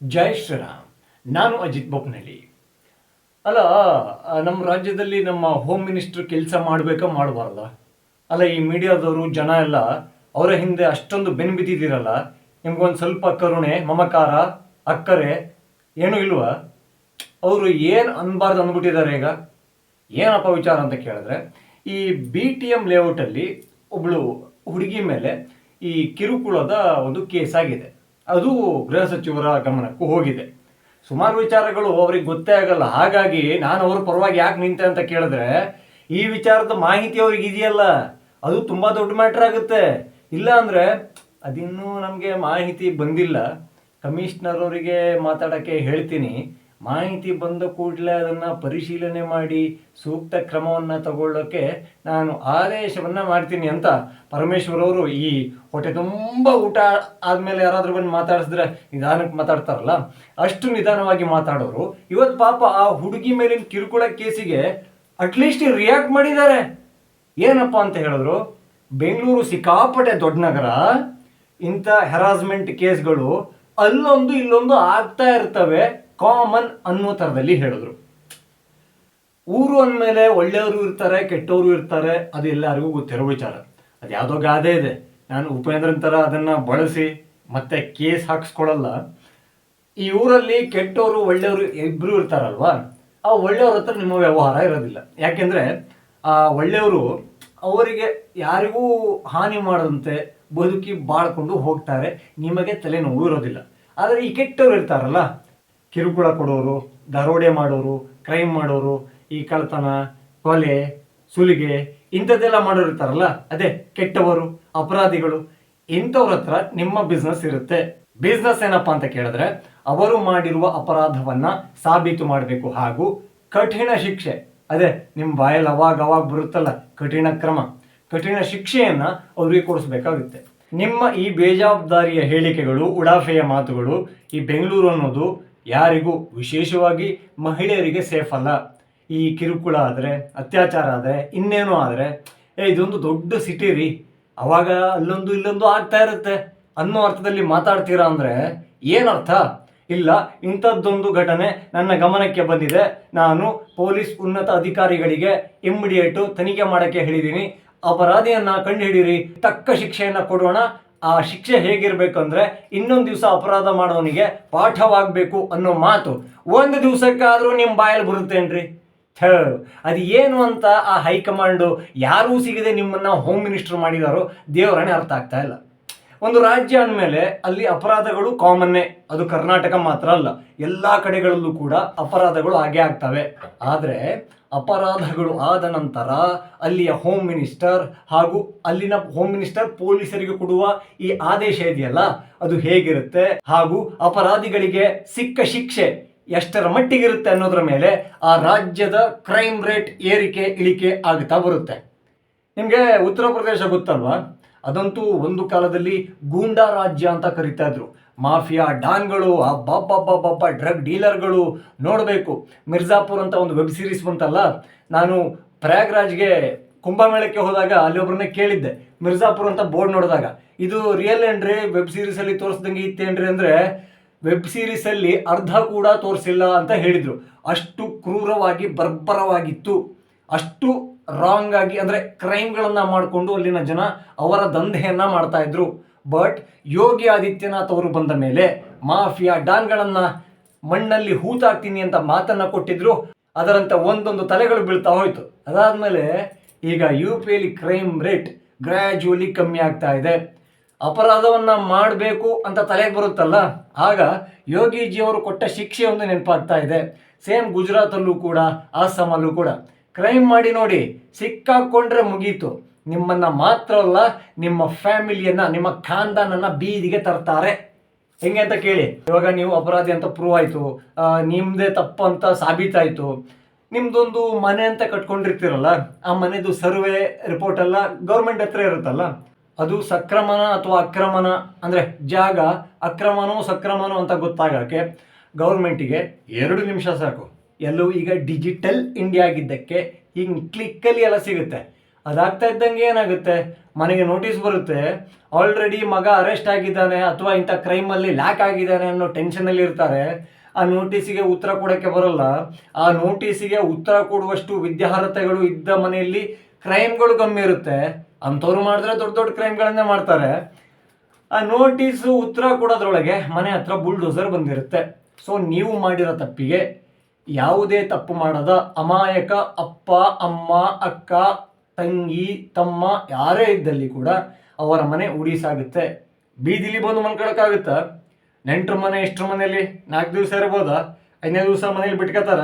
ಜೈ ಶ್ರೀರಾಮ್. ನಾನು ಅಜಿತ್ ಬೊಪ್ನಳ್ಳಿ ಅಲ್ಲ ನಮ್ಮ ರಾಜ್ಯದಲ್ಲಿ ನಮ್ಮ ಹೋಮ್ ಮಿನಿಸ್ಟರ್ ಕೆಲಸ ಮಾಡಬೇಕಾ ಮಾಡಬಾರ್ದ? ಅಲ್ಲ, ಈ ಮೀಡಿಯಾದವರು ಜನ ಎಲ್ಲ ಅವರ ಹಿಂದೆ ಅಷ್ಟೊಂದು ಬೆನ್ನು ಬಿದ್ದಿದ್ದೀರಲ್ಲ ನಿಮ್ಗೊಂದು ಸ್ವಲ್ಪ ಕರುಣೆ, ಮಮಕಾರ, ಅಕ್ಕರೆ ಏನೂ ಇಲ್ವಾ? ಅವರು ಏನು ಅನ್ಬಾರ್ದು ಅಂದ್ಬಿಟ್ಟಿದ್ದಾರೆ ಈಗ? ಏನಪ್ಪ ವಿಚಾರ ಅಂತ ಕೇಳಿದ್ರೆ, ಈ ಬಿ ಟಿ ಎಂ ಲೇಔಟಲ್ಲಿ ಒಬ್ಬಳು ಹುಡುಗಿ ಮೇಲೆ ಈ ಕಿರುಕುಳದ ಒಂದು ಕೇಸ್ ಆಗಿದೆ. ಅದು ಗೃಹ ಸಚಿವರ ಗಮನಕ್ಕೂ ಹೋಗಿದೆ. ಸುಮಾರು ವಿಚಾರಗಳು ಅವ್ರಿಗೆ ಗೊತ್ತೇ ಆಗಲ್ಲ. ಹಾಗಾಗಿ ನಾನು ಅವ್ರ ಪರವಾಗಿ ಯಾಕೆ ನಿಂತೆ ಅಂತ ಕೇಳಿದ್ರೆ, ಈ ವಿಚಾರದ ಮಾಹಿತಿ ಅವ್ರಿಗೆ ಇದೆಯಲ್ಲ, ಅದು ತುಂಬ ದೊಡ್ಡ ಮ್ಯಾಟ್ರ್ ಆಗುತ್ತೆ. ಇಲ್ಲ ಅಂದರೆ ಅದಿನ್ನೂ ನಮಗೆ ಮಾಹಿತಿ ಬಂದಿಲ್ಲ. ಕಮಿಷನರ್ ಅವರಿಗೆ ಮಾತಾಡೋಕ್ಕೆ ಹೇಳ್ತೀನಿ. ಮಾಹಿತಿ ಬಂದ ಕೂಡಲೇ ಅದನ್ನು ಪರಿಶೀಲನೆ ಮಾಡಿ ಸೂಕ್ತ ಕ್ರಮವನ್ನು ತಗೊಳ್ಳೋಕ್ಕೆ ನಾನು ಆದೇಶವನ್ನು ಮಾಡ್ತೀನಿ ಅಂತ ಪರಮೇಶ್ವರ್ ಅವರು ಈ ಹೊಟ್ಟೆ ತುಂಬ ಊಟ ಆದಮೇಲೆ ಯಾರಾದರೂ ಬಂದು ಮಾತಾಡಿಸಿದ್ರೆ ನಿಧಾನಕ್ಕೆ ಮಾತಾಡ್ತಾರಲ್ಲ, ಅಷ್ಟು ನಿಧಾನವಾಗಿ ಮಾತಾಡೋರು. ಇವತ್ತು ಪಾಪ ಆ ಹುಡುಗಿ ಮೇಲಿನ ಕಿರುಕುಳ ಕೇಸಿಗೆ ಅಟ್ಲೀಸ್ಟ್ ರಿಯಾಕ್ಟ್ ಮಾಡಿದ್ದಾರೆ. ಏನಪ್ಪ ಅಂತ ಹೇಳಿದ್ರು, ಬೆಂಗಳೂರು ಸಿಕ್ಕಾಪಟ್ಟೆ ದೊಡ್ಡ ನಗರ, ಇಂಥ ಹೆರಾಸ್ಮೆಂಟ್ ಕೇಸ್ಗಳು ಅಲ್ಲೊಂದು ಇಲ್ಲೊಂದು ಆಗ್ತಾ ಇರ್ತವೆ. ಕಾಮನ್ ಅನ್ನೋ ಥರದಲ್ಲಿ ಹೇಳಿದ್ರು. ಊರು ಅಂದಮೇಲೆ ಒಳ್ಳೆಯವರು ಇರ್ತಾರೆ, ಕೆಟ್ಟವರು ಇರ್ತಾರೆ, ಅದು ಎಲ್ಲರಿಗೂ ಗೊತ್ತಿರೋ ವಿಚಾರ. ಅದು ಯಾವುದೋ ಗಾದೆ ಇದೆ. ನಾನು ಉಪೇಂದ್ರನ್ ಥರ ಅದನ್ನು ಬಳಸಿ ಮತ್ತೆ ಕೇಸ್ ಹಾಕ್ಸ್ಕೊಳ್ಳಲ್ಲ ಈ ಊರಲ್ಲಿ ಕೆಟ್ಟವರು, ಒಳ್ಳೆಯವರು ಇಬ್ಬರು ಇರ್ತಾರಲ್ವಾ, ಆ ಒಳ್ಳೆಯವ್ರ ಹತ್ರ ನಿಮ್ಮ ವ್ಯವಹಾರ ಇರೋದಿಲ್ಲ. ಯಾಕೆಂದರೆ, ಆ ಒಳ್ಳೆಯವರು ಅವರಿಗೆ ಯಾರಿಗೂ ಹಾನಿ ಮಾಡದಂತೆ ಬದುಕಿ ಬಾಳ್ಕೊಂಡು ಹೋಗ್ತಾರೆ. ನಿಮಗೆ ತಲೆನೋವು ಇರೋದಿಲ್ಲ. ಆದರೆ ಈ ಕೆಟ್ಟವರು ಇರ್ತಾರಲ್ಲ ಕಿರುಕುಳ ಕೊಡೋರು, ದರೋಡೆ ಮಾಡೋರು ಕ್ರೈಮ್ ಮಾಡೋರು, ಈ ಕಳ್ತನ ಕೊಲೆ, ಸುಲಿಗೆ ಇಂಥದ್ದೆಲ್ಲ ಮಾಡೋರು ಇರ್ತಾರಲ್ಲ, ಅದೇ ಕೆಟ್ಟವರು, ಅಪರಾಧಿಗಳು, ಇಂಥವ್ರ ಹತ್ರ ನಿಮ್ಮ ಬಿಸ್ನೆಸ್ ಇರುತ್ತೆ. ಬಿಸ್ನೆಸ್ ಏನಪ್ಪಾ ಅಂತ ಕೇಳಿದ್ರೆ, ಅವರು ಮಾಡಿರುವ ಅಪರಾಧವನ್ನ ಸಾಬೀತು ಮಾಡಬೇಕು ಹಾಗೂ ಕಠಿಣ ಶಿಕ್ಷೆ, ಅದೇ ನಿಮ್ಮ ಬಾಯಲ್ಲಿ ಅವಾಗ ಅವಾಗ ಬರುತ್ತಲ್ಲ, ಕಠಿಣ ಕ್ರಮ, ಕಠಿಣ ಶಿಕ್ಷೆಯನ್ನ ಅವರಿಗೆ ಕೊಡಿಸಬೇಕಾಗುತ್ತೆ. ನಿಮ್ಮ ಈ ಬೇಜವಾಬ್ದಾರಿಯ ಹೇಳಿಕೆಗಳು, ಉಡಾಫೆಯ ಮಾತುಗಳು, ಈ ಬೆಂಗಳೂರು ಅನ್ನೋದು ಯಾರಿಗೂ ವಿಶೇಷವಾಗಿ ಮಹಿಳೆಯರಿಗೆ ಸೇಫ್ ಅಲ್ಲ. ಈ ಕಿರುಕುಳ ಆದರೆ, ಅತ್ಯಾಚಾರ ಆದರೆ, ಇನ್ನೇನೋ ಆದರೆ, ಏ, ಇದೊಂದು ದೊಡ್ಡ ಸಿಟಿ ರೀ. ಅವಾಗ ಅಲ್ಲೊಂದು ಇಲ್ಲೊಂದು ಆಗ್ತಾ ಇರುತ್ತೆ. ಅನ್ನೋ ಅರ್ಥದಲ್ಲಿ ಮಾತಾಡ್ತೀರಾ ಅಂದರೆ ಏನರ್ಥ? ಇಲ್ಲ, ಇಂಥದ್ದೊಂದು ಘಟನೆ ನನ್ನ ಗಮನಕ್ಕೆ ಬಂದಿದೆ. ನಾನು ಪೊಲೀಸ್ ಉನ್ನತ ಅಧಿಕಾರಿಗಳಿಗೆ ಇಮ್ಮಿಡಿಯೇಟು ತನಿಖೆ ಮಾಡೋಕ್ಕೆ ಹೇಳಿದ್ದೀನಿ. ಅಪರಾಧಿಯನ್ನ ಕಂಡುಹಿಡೀರಿ ತಕ್ಕ ಶಿಕ್ಷೆಯನ್ನ ಕೊಡೋಣ. ಆ ಶಿಕ್ಷೆ ಹೇಗಿರ್ಬೇಕಂದ್ರೆ ಇನ್ನೊಂದು ದಿವಸ ಅಪರಾಧ ಮಾಡೋನಿಗೆ ಪಾಠವಾಗಬೇಕು ಅನ್ನೋ ಮಾತು. ಒಂದು ದಿವಸಕ್ಕಾದರೂ ನಿಮ್ಮ ಬಾಯಲ್ಲಿ ಬರುತ್ತೇನ್ರಿ? ಅದು ಏನು ಅಂತ ಆ ಹೈಕಮಾಂಡು ಯಾರೂ ಸಿಗದೆ ನಿಮ್ಮನ್ನ ಹೋಮ್ ಮಿನಿಸ್ಟರ್ ಮಾಡಿದಾರೋ ದೇವರನೇ ಅರ್ಥ ಆಗ್ತಾ ಇಲ್ಲ. ಒಂದು ರಾಜ್ಯ ಅಂದಮೇಲೆ ಅಲ್ಲಿ ಅಪರಾಧಗಳು ಕಾಮನ್ನೇ. ಅದು ಕರ್ನಾಟಕ ಮಾತ್ರ ಅಲ್ಲ. ಎಲ್ಲ ಕಡೆಗಳಲ್ಲೂ ಕೂಡ ಅಪರಾಧಗಳು ಹಾಗೆ ಆಗ್ತವೆ. ಆದರೆ ಅಪರಾಧಗಳು ಆದ ನಂತರ ಅಲ್ಲಿಯ ಹೋಮ್ ಮಿನಿಸ್ಟರ್ ಹಾಗೂ ಅಲ್ಲಿನ ಹೋಮ್ ಮಿನಿಸ್ಟರ್ ಪೊಲೀಸರಿಗೆ ಕೊಡುವ ಈ ಆದೇಶ ಇದೆಯಲ್ಲ, ಅದು ಹೇಗಿರುತ್ತೆ? ಹಾಗೂ ಅಪರಾಧಿಗಳಿಗೆ ಸಿಕ್ಕ ಶಿಕ್ಷೆ ಎಷ್ಟರ ಮಟ್ಟಿಗಿರುತ್ತೆ ಅನ್ನೋದ್ರ ಮೇಲೆ ಆ ರಾಜ್ಯದ ಕ್ರೈಮ್ ರೇಟ್ ಏರಿಕೆ ಇಳಿಕೆ ಆಗ್ತಾ ಬರುತ್ತೆ. ನಿಮಗೆ ಉತ್ತರ ಪ್ರದೇಶ ಗೊತ್ತಲ್ವಾ? ಅದಂತೂ ಒಂದು ಕಾಲದಲ್ಲಿ ಗೂಂಡಾ ರಾಜ್ಯ ಅಂತ ಕರಿತಾ ಇದ್ರು. ಮಾಫಿಯಾ ಡಾನ್ಗಳು ಹಬ್ಬಬ್ಬಬ್ಬಬ್ಬ ಡ್ರಗ್ ಡೀಲರ್ಗಳು ನೋಡಬೇಕು. ಮಿರ್ಜಾಪುರ್ ಅಂತ ಒಂದು ವೆಬ್ ಸೀರೀಸ್ ಬಂತಲ್ಲ, ನಾನು ಪ್ರಯಾಗ್ರಾಜ್ಗೆ ಕುಂಭಮೇಳಕ್ಕೆ ಹೋದಾಗ ಅಲ್ಲಿ ಒಬ್ಬರನ್ನ ಕೇಳಿದ್ದೆ. ಮಿರ್ಜಾಪುರ್ ಅಂತ ಬೋರ್ಡ್ ನೋಡಿದಾಗ. ಇದು ರಿಯಲ್ ಏನ್ರಿ ವೆಬ್ ಸೀರೀಸಲ್ಲಿ ತೋರಿಸ್ದಂಗೆ ಇತ್ತೇನ್ರಿ ಅಂದರೆ ವೆಬ್ ಸೀರೀಸಲ್ಲಿ ಅರ್ಧ ಕೂಡ ತೋರಿಸಿಲ್ಲ ಅಂತ ಹೇಳಿದರು. ಅಷ್ಟು ಕ್ರೂರವಾಗಿ, ಬರ್ಬರವಾಗಿತ್ತು. ಅಷ್ಟು ರಾಂಗ್ ಆಗಿ, ಅಂದರೆ ಕ್ರೈಮ್ಗಳನ್ನು ಮಾಡಿಕೊಂಡು ಅಲ್ಲಿನ ಜನ ಅವರ ದಂಧೆಯನ್ನು ಮಾಡ್ತಾ ಇದ್ರು. ಬಟ್ ಯೋಗಿ ಆದಿತ್ಯನಾಥ್ ಅವರು ಬಂದ ಮೇಲೆ ಮಾಫಿಯಾ ಡಾನ್ಗಳನ್ನು ಮಣ್ಣಲ್ಲಿ ಹೂತಾಕ್ತೀನಿ ಅಂತ ಮಾತನ್ನ ಕೊಟ್ಟಿದ್ರು. ಅದರಂತೆ ಒಂದೊಂದು ತಲೆಗಳು ಬೀಳ್ತಾ ಹೋಯ್ತು. ಅದಾದಮೇಲೆ ಈಗ ಯು ಪಿಯಲ್ಲಿ ಕ್ರೈಮ್ ರೇಟ್ ಗ್ರ್ಯಾಜುವಲಿ ಕಮ್ಮಿ ಆಗ್ತಾ ಇದೆ. ಅಪರಾಧವನ್ನ ಮಾಡಬೇಕು ಅಂತ ತಲೆಗೆ ಬರುತ್ತಲ್ಲ, ಆಗ ಯೋಗೀಜಿಯವರು ಕೊಟ್ಟ ಶಿಕ್ಷೆ ಒಂದು ನೆನಪಾಗ್ತಾ ಇದೆ. ಸೇಮ್ ಗುಜರಾತಲ್ಲೂ ಕೂಡ ಅಸ್ಸಾಮಲ್ಲೂ ಕೂಡ. ಕ್ರೈಮ್ ಮಾಡಿ ನೋಡಿ, ಸಿಕ್ಕಾಕೊಂಡ್ರೆ ಮುಗೀತು. ನಿಮ್ಮನ್ನ ಮಾತ್ರ ಅಲ್ಲ ನಿಮ್ಮ ಫ್ಯಾಮಿಲಿಯನ್ನ, ನಿಮ್ಮ ಖಾನ್ದಾನನ್ನ ಬೀದಿಗೆ ತರ್ತಾರೆ. ಹೆಂಗೆ ಅಂತ ಕೇಳಿ. ಇವಾಗ ನೀವು ಅಪರಾಧಿ ಅಂತ ಪ್ರೂವ್ ಆಯಿತು. ನಿಮ್ಮದೇ ತಪ್ಪು ಅಂತ ಸಾಬೀತಾಯಿತು. ನಿಮ್ದೊಂದು ಮನೆ ಅಂತ ಕಟ್ಕೊಂಡಿರ್ತೀರಲ್ಲ, ಆ ಮನೆದು ಸರ್ವೆ ರಿಪೋರ್ಟ್ ಎಲ್ಲ ಗೌರ್ಮೆಂಟ್ ಹತ್ರ ಇರುತ್ತಲ್ಲ, ಅದು ಸಕ್ರಮಣ ಅಥವಾ ಅಕ್ರಮಣ ಅಂದರೆ ಜಾಗ ಅಕ್ರಮನೋ ಸಕ್ರಮನೋ ಅಂತ ಗೊತ್ತಾಗಕ್ಕೆ ಗೌರ್ಮೆಂಟಿಗೆ ಎರಡು ನಿಮಿಷ ಸಾಕು. ಎಲ್ಲವೂ ಈಗ ಡಿಜಿಟಲ್ ಇಂಡಿಯಾ ಆಗಿದ್ದಕ್ಕೆ ಹಿಂಗೆ ಕ್ಲಿಕ್ಕಲ್ಲಿ ಎಲ್ಲ ಸಿಗುತ್ತೆ. ಅದಾಗ್ತಾ ಇದ್ದಂಗೆ ಏನಾಗುತ್ತೆ? ಮನೆಗೆ ನೋಟಿಸ್ ಬರುತ್ತೆ ಆಲ್ರೆಡಿ ಮಗ ಅರೆಸ್ಟ್ ಆಗಿದ್ದಾನೆ ಅಥವಾ ಇಂಥ ಕ್ರೈಮಲ್ಲಿ ಲ್ಯಾಕ್ ಆಗಿದ್ದಾನೆ ಅನ್ನೋ ಟೆನ್ಷನಲ್ಲಿ ಇರ್ತಾರೆ. ಆ ನೋಟಿಸಿಗೆ ಉತ್ತರ ಕೊಡೋಕ್ಕೆ ಬರಲ್ಲ. ಆ ನೋಟಿಸಿಗೆ ಉತ್ತರ ಕೊಡುವಷ್ಟು ವಿದ್ಯಾರ್ಹತೆಗಳು ಇದ್ದ ಮನೆಯಲ್ಲಿ ಕ್ರೈಮ್ಗಳು ಕಮ್ಮಿ ಇರುತ್ತೆ. ಅಂಥವ್ರು ಮಾಡಿದ್ರೆ ದೊಡ್ಡ ದೊಡ್ಡ ಕ್ರೈಮ್ಗಳನ್ನೇ ಮಾಡ್ತಾರೆ. ಆ ನೋಟಿಸು ಉತ್ತರ ಕೊಡೋದ್ರೊಳಗೆ ಮನೆ ಹತ್ರ ಬುಲ್ಡೋಸರ್ ಬಂದಿರುತ್ತೆ. ಸೊ ನೀವು ಮಾಡಿರೋ ತಪ್ಪಿಗೆ ಯಾವುದೇ ತಪ್ಪು ಮಾಡದ ಅಮಾಯಕ ಅಪ್ಪ, ಅಮ್ಮ, ಅಕ್ಕ, ತಂಗಿ, ತಮ್ಮ ಯಾರೇ ಇದ್ದಲ್ಲಿ ಕೂಡ ಅವರ ಮನೆ ಉಡೀಸಾಗುತ್ತೆ. ಬೀದಿಲಿ ಬಂದು ಮನ್ಕೊಳಕ್ಕಾಗುತ್ತಾ? ನೆಂಟ್ರ ಮನೆ, ಇಷ್ಟರ ಮನೆಯಲ್ಲಿ ನಾಲ್ಕು ದಿವಸ ಇರ್ಬೋದಾ? ಐದನೇ ದಿವಸ ಮನೇಲಿ ಬಿಟ್ಕೋತಾರ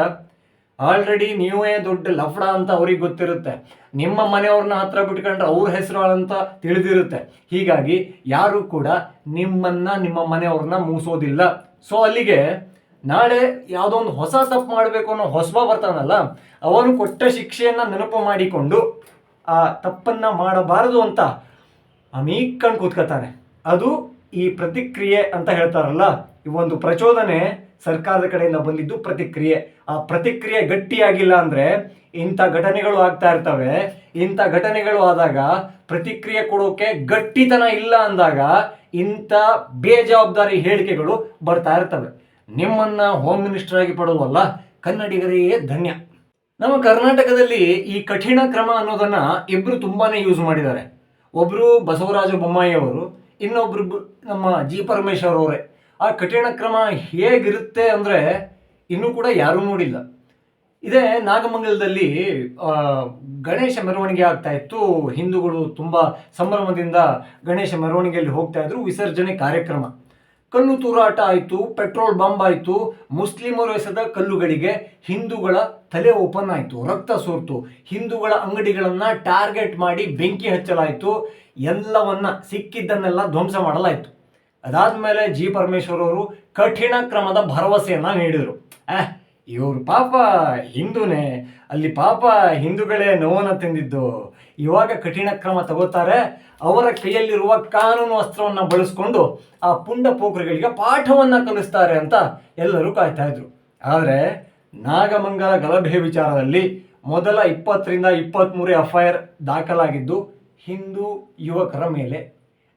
ಆಲ್ರೆಡಿ ನೀವೇ ದೊಡ್ಡ ಲಫಡ ಅಂತ ಅವ್ರಿಗೆ ಗೊತ್ತಿರುತ್ತೆ. ನಿಮ್ಮ ಮನೆಯವ್ರನ್ನ ಹತ್ರ ಬಿಟ್ಕೊಂಡ್ರೆ ಅವ್ರ ಹೆಸರು ಅಂತ ತಿಳಿದಿರುತ್ತೆ. ಹೀಗಾಗಿ ಯಾರು ಕೂಡ ನಿಮ್ಮನ್ನ, ನಿಮ್ಮ ಮನೆಯವ್ರನ್ನ ಮೂಸೋದಿಲ್ಲ. ಸೊ ಅಲ್ಲಿಗೆ ನಾಳೆ ಯಾವುದೋ ಒಂದು ಹೊಸ ತಪ್ಪು ಮಾಡಬೇಕು ಅನ್ನೋ ಹೊಸಬ ಬರ್ತಾನಲ್ಲ ಅವನು ಕೊಟ್ಟ ಶಿಕ್ಷೆಯನ್ನು ನೆನಪು ಮಾಡಿಕೊಂಡು ಆ ತಪ್ಪನ್ನ ಮಾಡಬಾರದು ಅಂತ ಅಮೀಕಂಡು ಕೂತ್ಕೊತಾನೆ ಅದು ಈ ಪ್ರತಿಕ್ರಿಯೆ ಅಂತ ಹೇಳ್ತಾರಲ್ಲ, ಈ ಒಂದು ಪ್ರಚೋದನೆ ಸರ್ಕಾರದ ಕಡೆಯಿಂದ ಬಂದಿದ್ದು ಪ್ರತಿಕ್ರಿಯೆ. ಆ ಪ್ರತಿಕ್ರಿಯೆ ಗಟ್ಟಿಯಾಗಿಲ್ಲ ಅಂದ್ರೆ ಇಂಥ ಘಟನೆಗಳು ಆಗ್ತಾ ಇರ್ತವೆ. ಇಂಥ ಘಟನೆಗಳು ಆದಾಗ ಪ್ರತಿಕ್ರಿಯೆ ಕೊಡೋಕೆ ಗಟ್ಟಿತನ ಇಲ್ಲ ಅಂದಾಗ ಇಂಥ ಬೇಜವಾಬ್ದಾರಿ ಹೇಳಿಕೆಗಳು ಬರ್ತಾ ಇರ್ತವೆ. ನಿಮ್ಮನ್ನ ಹೋಮ್ ಮಿನಿಸ್ಟರ್ ಆಗಿ ಪಡೆದುವಲ್ಲ, ಕನ್ನಡಿಗರೇ ಧನ್ಯ. ನಮ್ಮ ಕರ್ನಾಟಕದಲ್ಲಿ ಈ ಕಠಿಣ ಕ್ರಮ ಅನ್ನೋದನ್ನ ಇಬ್ರು ತುಂಬಾನೇ ಯೂಸ್ ಮಾಡಿದ್ದಾರೆ. ಒಬ್ರು ಬಸವರಾಜ ಬೊಮ್ಮಾಯಿ ಅವರು ಇನ್ನೊಬ್ರು ನಮ್ಮ ಜಿ ಪರಮೇಶ್ವರ್ ಅವರೇ. ಆ ಕಠಿಣ ಕ್ರಮ ಹೇಗಿರುತ್ತೆ ಅಂದ್ರೆ ಇನ್ನೂ ಕೂಡ ಯಾರೂ ನೋಡಿಲ್ಲ. ಇದೇ ನಾಗಮಂಗಲದಲ್ಲಿ ಗಣೇಶ ಮೆರವಣಿಗೆ ಆಗ್ತಾ ಇತ್ತು. ಹಿಂದೂಗಳು ತುಂಬಾ ಸಂಭ್ರಮದಿಂದ ಗಣೇಶ ಮೆರವಣಿಗೆಯಲ್ಲಿ ಹೋಗ್ತಾ ಇದ್ರು. ವಿಸರ್ಜನೆ ಕಾರ್ಯಕ್ರಮ. ಕಲ್ಲು ತೂರಾಟ ಆಯಿತು, ಪೆಟ್ರೋಲ್ ಬಾಂಬ್ ಆಯಿತು, ಮುಸ್ಲಿಮರು ಎಸೆದ ಕಲ್ಲುಗಳಿಗೆ ಹಿಂದೂಗಳ ತಲೆ ಓಪನ್ ಆಯಿತು, ರಕ್ತ ಸೋರ್ತು. ಹಿಂದೂಗಳ ಅಂಗಡಿಗಳನ್ನು ಟಾರ್ಗೆಟ್ ಮಾಡಿ ಬೆಂಕಿ ಹಚ್ಚಲಾಯಿತು, ಎಲ್ಲವನ್ನ ಸಿಕ್ಕಿದ್ದನ್ನೆಲ್ಲ ಧ್ವಂಸ ಮಾಡಲಾಯಿತು. ಅದಾದ ಮೇಲೆ ಜಿ ಪರಮೇಶ್ವರ್ ಅವರು ಕಠಿಣ ಕ್ರಮದ ಭರವಸೆಯನ್ನು ನೀಡಿದರು. ಆಹ್ ಇವರು ಪಾಪ ಹಿಂದೂನೇ. ಅಲ್ಲಿ ಪಾಪ ಹಿಂದೂಗಳೇ ನೋವನ್ನು ತಿಂದಿದ್ದು. ಇವಾಗ ಕಠಿಣ ಕ್ರಮ ತಗೋತಾರೆ. ಅವರ ಕೈಯಲ್ಲಿರುವ ಕಾನೂನು ಅಸ್ತ್ರವನ್ನು ಬಳಸ್ಕೊಂಡು ಆ ಪುಂಡ ಪೋಖರಿಗಳಿಗೆ ಪಾಠವನ್ನ ಕಲಿಸ್ತಾರೆ ಅಂತ ಎಲ್ಲರೂ ಕಾಯ್ತಾ ಇದ್ರು. ಆದರೆ ನಾಗಮಂಗಲ ಗಲಭೆ ವಿಚಾರದಲ್ಲಿ ಮೊದಲ ಇಪ್ಪತ್ತರಿಂದ ಇಪ್ಪತ್ತ್ಮೂರು ಎಫ್ ಐ ಆರ್ ದಾಖಲಾಗಿದ್ದು ಹಿಂದೂ ಯುವಕರ ಮೇಲೆ.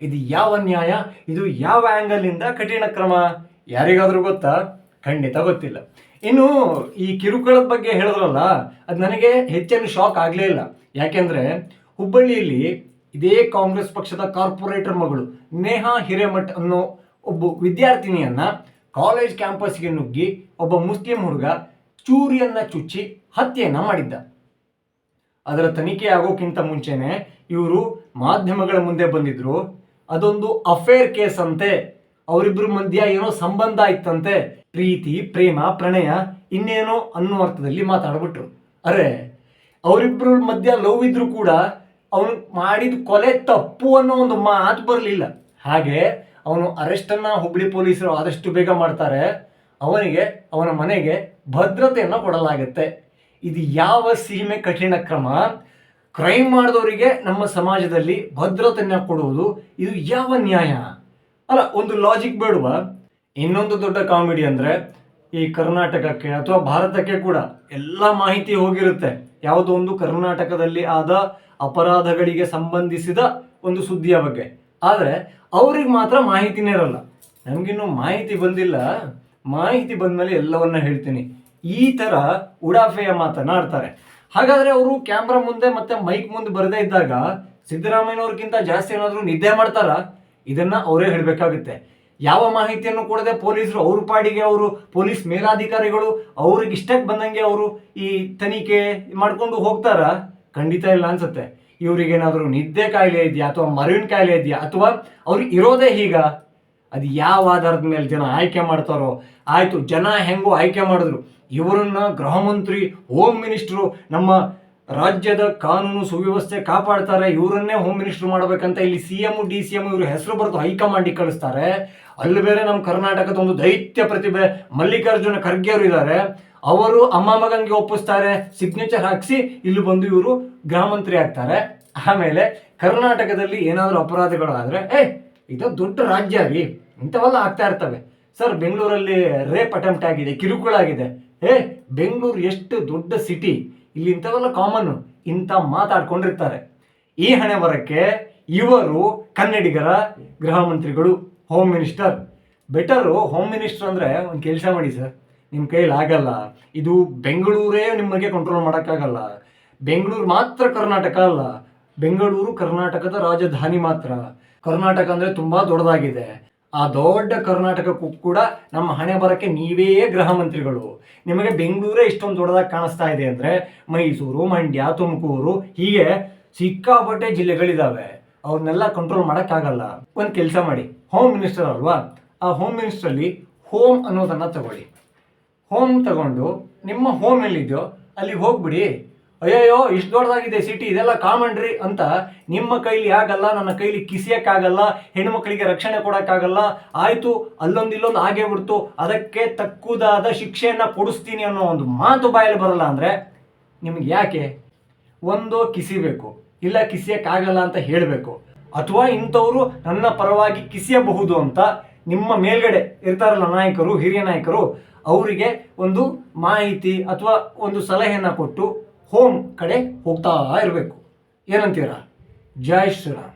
ಇದು ಯಾವ ನ್ಯಾಯ? ಇದು ಯಾವ ಆ್ಯಂಗಲಿಂದ ಕಠಿಣ ಕ್ರಮ? ಯಾರಿಗಾದರೂ ಗೊತ್ತಾ? ಖಂಡಿತ ಗೊತ್ತಿಲ್ಲ. ಇನ್ನು ಈ ಕಿರುಕುಳದ ಬಗ್ಗೆ ಹೇಳಿದ್ರಲ್ಲ, ಅದು ನನಗೆ ಹೆಚ್ಚೇನು ಶಾಕ್ ಆಗಲೇ ಇಲ್ಲ. ಯಾಕೆಂದ್ರೆ ಹುಬ್ಬಳ್ಳಿಯಲ್ಲಿ ಇದೇ ಕಾಂಗ್ರೆಸ್ ಪಕ್ಷದ ಕಾರ್ಪೊರೇಟರ್ ಮಗಳು ನೇಹಾ ಹಿರೇಮಠ್ ಅನ್ನೋ ಒಬ್ಬ ವಿದ್ಯಾರ್ಥಿನಿಯನ್ನ ಕಾಲೇಜ್ ಕ್ಯಾಂಪಸ್ಗೆ ನುಗ್ಗಿ ಒಬ್ಬ ಮುಸ್ಲಿಂ ಹುಡುಗ ಚೂರಿಯನ್ನ ಚುಚ್ಚಿ ಹತ್ಯೆಯನ್ನ ಮಾಡಿದ್ದ. ಅದರ ತನಿಖೆ ಆಗೋಕ್ಕಿಂತ ಮುಂಚೆನೆ ಇವರು ಮಾಧ್ಯಮಗಳ ಮುಂದೆ ಬಂದಿದ್ರು. ಅದೊಂದು ಅಫೇರ್ ಕೇಸ್ ಅಂತೆ. ಅವರಿಬ್ಬರ ಮಧ್ಯ ಏನೋ ಸಂಬಂಧ ಇತ್ತಂತೆ. ಪ್ರೀತಿ, ಪ್ರೇಮ, ಪ್ರಣಯ ಇನ್ನೇನೋ ಅನ್ನೋ ಅರ್ಥದಲ್ಲಿ ಮಾತಾಡ್ಬಿಟ್ರು. ಅರೆ ಅವರಿಬ್ಬರ ಮಧ್ಯ ಲವ್ ಇದ್ರು ಕೂಡ ಅವನು ಮಾಡಿದ ಕೊಲೆ ತಪ್ಪು ಅನ್ನೋ ಒಂದು ಮಾತು ಬರಲಿಲ್ಲ. ಹಾಗೆ ಅವನು ಅರೆಸ್ಟನ್ನ ಹುಬ್ಳಿ ಪೊಲೀಸರು ಆದಷ್ಟು ಬೇಗ ಮಾಡ್ತಾರೆ. ಅವನಿಗೆ, ಅವನ ಮನೆಗೆ ಭದ್ರತೆಯನ್ನು ಕೊಡಲಾಗುತ್ತೆ. ಇದು ಯಾವ ಸೀಮೆ ಕಠಿಣ ಕ್ರಮ? ಕ್ರೈಮ್ ಮಾಡಿದವರಿಗೆ ನಮ್ಮ ಸಮಾಜದಲ್ಲಿ ಭದ್ರತೆಯನ್ನು ಕೊಡುವುದು ಇದು ಯಾವ ನ್ಯಾಯ? ಅಲ್ಲ, ಒಂದು ಲಾಜಿಕ್ ಬೇಡುವ. ಇನ್ನೊಂದು ದೊಡ್ಡ ಕಾಮಿಡಿ ಅಂದ್ರೆ ಈ ಕರ್ನಾಟಕಕ್ಕೆ ಅಥವಾ ಭಾರತಕ್ಕೆ ಕೂಡ ಎಲ್ಲ ಮಾಹಿತಿ ಹೋಗಿರುತ್ತೆ. ಯಾವುದೋ ಒಂದು ಕರ್ನಾಟಕದಲ್ಲಿ ಆದ ಅಪರಾಧಗಳಿಗೆ ಸಂಬಂಧಿಸಿದ ಒಂದು ಸುದ್ದಿಯ ಬಗ್ಗೆ. ಆದರೆ ಅವ್ರಿಗೆ ಮಾತ್ರ ಮಾಹಿತಿನೇ ಇರಲ್ಲ. ನಮಗಿನ್ನೂ ಮಾಹಿತಿ ಬಂದಿಲ್ಲ. ಮಾಹಿತಿ ಬಂದಮೇಲೆ ಎಲ್ಲವನ್ನ ಹೇಳ್ತೀನಿ. ಈ ತರ ಉಡಾಫೆಯ ಮಾತನಾಡ್ತಾರೆ. ಹಾಗಾದ್ರೆ ಅವರು ಕ್ಯಾಮ್ರಾ ಮುಂದೆ ಮತ್ತೆ ಮೈಕ್ ಮುಂದೆ ಬರದೇ ಇದ್ದಾಗ ಸಿದ್ದರಾಮಯ್ಯನವ್ರಿಗಿಂತ ಜಾಸ್ತಿ ಏನಾದರೂ ನಿದ್ದೆ ಮಾಡ್ತಾರಾ? ಇದನ್ನ ಅವರೇ ಹೇಳಬೇಕಾಗುತ್ತೆ. ಯಾವ ಮಾಹಿತಿಯನ್ನು ಕೊಡದೆ ಪೊಲೀಸರು ಅವ್ರ ಪಾಡಿಗೆ ಅವರು ಪೊಲೀಸ್ ಮೇಲಾಧಿಕಾರಿಗಳು ಅವ್ರಿಗೆ ಇಷ್ಟಕ್ಕೆ ಬಂದಂಗೆ ಅವರು ಈ ತನಿಖೆ ಮಾಡ್ಕೊಂಡು ಹೋಗ್ತಾರ? ಖಂಡಿತ ಇಲ್ಲ ಅನ್ಸುತ್ತೆ. ಇವ್ರಿಗೇನಾದರೂ ನಿದ್ದೆ ಕಾಯಿಲೆ ಇದೆಯಾ ಅಥವಾ ಮರವಿನ ಕಾಯಿಲೆ ಇದೆಯಾ ಅಥವಾ ಅವ್ರಿಗೆ ಇರೋದೇ ಈಗ ಅದು ಯಾವ ಆಧಾರದ ಮೇಲೆ ಜನ ಆಯ್ಕೆ ಮಾಡ್ತಾರೋ? ಆಯಿತು, ಜನ ಹೆಂಗೋ ಆಯ್ಕೆ ಮಾಡಿದ್ರು. ಇವರನ್ನ ಗೃಹ ಮಂತ್ರಿ ಹೋಮ್ ಮಿನಿಸ್ಟ್ರು, ನಮ್ಮ ರಾಜ್ಯದ ಕಾನೂನು ಸುವ್ಯವಸ್ಥೆ ಕಾಪಾಡ್ತಾರೆ, ಇವರನ್ನೇ ಹೋಮ್ ಮಿನಿಸ್ಟರ್ ಮಾಡಬೇಕಂತ ಇಲ್ಲಿ C M D C M ಇವರು ಹೆಸರು ಬರೆದು ಹೈಕಮಾಂಡಿಗೆ ಕಳಿಸ್ತಾರೆ. ಅಲ್ಲಿ ಬೇರೆ ನಮ್ಮ ಕರ್ನಾಟಕದ ಒಂದು ದೈತ್ಯ ಪ್ರತಿಭೆ ಮಲ್ಲಿಕಾರ್ಜುನ ಖರ್ಗೆ ಇದ್ದಾರೆ ಅವರು ಅಮ್ಮ ಮಗಂಗೆ ಒಪ್ಪಿಸ್ತಾರೆ ಸಿಗ್ನೇಚರ್ ಹಾಕಿಸಿ ಇಲ್ಲಿ ಬಂದು ಇವರು ಗ್ರಾಮಂತ್ರಿ ಮಂತ್ರಿ ಆಗ್ತಾರೆ. ಆಮೇಲೆ ಕರ್ನಾಟಕದಲ್ಲಿ ಏನಾದರೂ ಅಪರಾಧಗಳು ಆದ್ರೆ ಏ, ಇದು ದೊಡ್ಡ ರಾಜ್ಯ ರೀ, ಇಂಥವೆಲ್ಲ ಆಗ್ತಾ ಇರ್ತವೆ. ಸರ್, ಬೆಂಗಳೂರಲ್ಲಿ ರೇಪ್ ಅಟೆಂಪ್ಟ್ ಆಗಿದೆ, ಕಿರುಕುಳ ಆಗಿದೆ. ಏ, ಬೆಂಗಳೂರು ಎಷ್ಟು ದೊಡ್ಡ ಸಿಟಿ ಇಲ್ಲಿ ಇಂಥವೆಲ್ಲ ಕಾಮನ್ ಇಂಥ ಮಾತಾಡ್ಕೊಂಡಿರ್ತಾರೆ. ಈ ಹಣೆ ಬರಕ್ಕೆ ಇವರು ಕನ್ನಡಿಗರ ಗೃಹ ಮಂತ್ರಿಗಳು home minister better home minister ಅಂದರೆ ಒಂದು ಕೆಲಸ ಮಾಡಿ ಸರ್. ನಿಮ್ಮ ಕೈಲಿ ಆಗಲ್ಲ. ಇದು ಬೆಂಗಳೂರೇ ನಿಮಗೆ ಕಂಟ್ರೋಲ್ ಮಾಡೋಕ್ಕಾಗಲ್ಲ. ಬೆಂಗಳೂರು ಮಾತ್ರ ಕರ್ನಾಟಕ ಅಲ್ಲ. ಬೆಂಗಳೂರು ಕರ್ನಾಟಕದ ರಾಜಧಾನಿ ಮಾತ್ರ. ಕರ್ನಾಟಕ ಅಂದರೆ ತುಂಬ ದೊಡ್ಡದಾಗಿದೆ. ಆ ದೊಡ್ಡ ಕರ್ನಾಟಕಕ್ಕೂ ಕೂಡ ನಮ್ಮ ಹಣೆ ಬರಕ್ಕೆ ನೀವೇ ಗೃಹ ಮಂತ್ರಿಗಳು. ನಿಮಗೆ ಬೆಂಗಳೂರೇ ಇಷ್ಟೊಂದು ದೊಡ್ಡದಾಗಿ ಕಾಣಿಸ್ತಾ ಇದೆ ಅಂದರೆ ಮೈಸೂರು, ಮಂಡ್ಯ, ತುಮಕೂರು ಹೀಗೆ ಸಿಕ್ಕಾಪಟ್ಟೆ ಜಿಲ್ಲೆಗಳಿದ್ದಾವೆ ಅವ್ರನ್ನೆಲ್ಲ ಕಂಟ್ರೋಲ್ ಮಾಡೋಕ್ಕಾಗಲ್ಲ. ಒಂದು ಕೆಲಸ ಮಾಡಿ. ಹೋಮ್ ಮಿನಿಸ್ಟರ್ ಅಲ್ವಾ? ಆ ಹೋಮ್ ಮಿನಿಸ್ಟ್ರಲ್ಲಿ ಹೋಮ್ ಅನ್ನೋದನ್ನು ತಗೊಳ್ಳಿ. ಹೋಮ್ ತಗೊಂಡು ನಿಮ್ಮ ಹೋಮ್ ಎಲ್ಲಿದೆಯೋ ಅಲ್ಲಿಗೆ ಹೋಗ್ಬಿಡಿ. ಅಯ್ಯಯ್ಯೋ, ಇಷ್ಟು ದೊಡ್ಡದಾಗಿದೆ ಸಿಟಿ ಇದೆಲ್ಲ ಕಾಮನ್ರಿ ಅಂತ ನಿಮ್ಮ ಕೈಲಿ ಆಗಲ್ಲ, ನನ್ನ ಕೈಲಿ ಕಿಸಿಯಕ್ಕಾಗಲ್ಲ, ಹೆಣ್ಮಕ್ಳಿಗೆ ರಕ್ಷಣೆ ಕೊಡೋಕ್ಕಾಗಲ್ಲ, ಆಯಿತು, ಅಲ್ಲೊಂದು ಇಲ್ಲೊಂದು ಆಗೇ ಬಿಡ್ತು, ಅದಕ್ಕೆ ತಕ್ಕುದಾದ ಶಿಕ್ಷೆಯನ್ನು ಕೊಡಿಸ್ತೀನಿ ಅನ್ನೋ ಒಂದು ಮಾತು ಬಾಯಲ್ಲಿ ಬರಲ್ಲ ಅಂದರೆ ನಿಮ್ಗೆ ಯಾಕೆ? ಒಂದು ಕಿಸಿಬೇಕು ಇಲ್ಲ ಕಿಸಿಯಕ್ಕಾಗಲ್ಲ ಅಂತ ಹೇಳಬೇಕು, ಅಥವಾ ಇಂಥವರು ನನ್ನ ಪರವಾಗಿ ಕಿಸಿಯಬಹುದು ಅಂತ ನಿಮ್ಮ ಮೇಲ್ಗಡೆ ಇರ್ತಾರಲ್ಲ ನಾಯಕರು, ಹಿರಿಯ ನಾಯಕರು, ಅವರಿಗೆ ಒಂದು ಮಾಹಿತಿ ಅಥವಾ ಒಂದು ಸಲಹೆಯನ್ನು ಕೊಟ್ಟು ಹೋಮ್ ಕಡೆ ಹೋಗ್ತಾ ಇರಬೇಕು. ಏನಂತೀರಾ? ಜೈ ಶ್ರೀರಾಮ್.